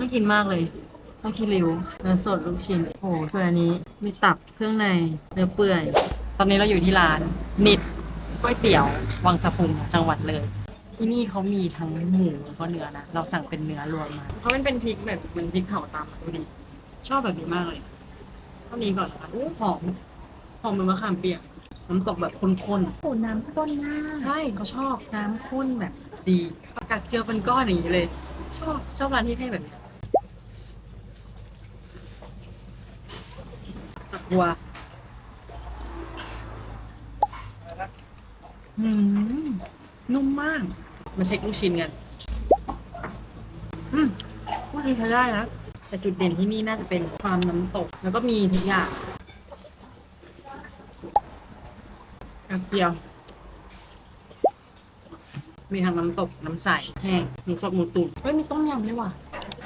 น่ากินมากเลยต้องคิริวเนื้อสดลูกชิ้นโอ้โหส่วนอันนี้มีตับเครื่องในเนื้อเปื่อย ตอนนี้เราอยู่ที่ร้านนิดก๋วยเตี๋ยว วังสะพุงจังหวัดเลย ที่นี่เขามีทั้งหมูแล้วก็เนื้อนะ เราสั่งเป็นเนื้อรวมมาเขาเป็นเป็นพริกแบบเหมันพริกเผาตามดูดิชอบแบบนี้มากเลยเท่านี้ก่อนค่ะอู้หอมหอมเหมือนมะขามเปียกน้ำตกแบบข้นๆโอ้น้ำข้นมากใช่เขาชอบน้ำข้นแบบดีกักเจียวเป็นก้อนอย่างนี้เลย ชอบชอบร้านที่ให้แบบเนี้ยตัก วัวอืมนุ่มมาก มาเช็คลูกชิ้นกัน อืมลูกชิ้นใช้ได้นะ แต่จุดเด่นที่นี่น่าจะเป็นความน้ำตก แล้วก็มีทุกอย่างกระเจียว มีทั้งน้ำตก น้ำใส แห้งหมูสดหมูตุ๋นเฮ้ย มีต้มยำด้วยว่ะ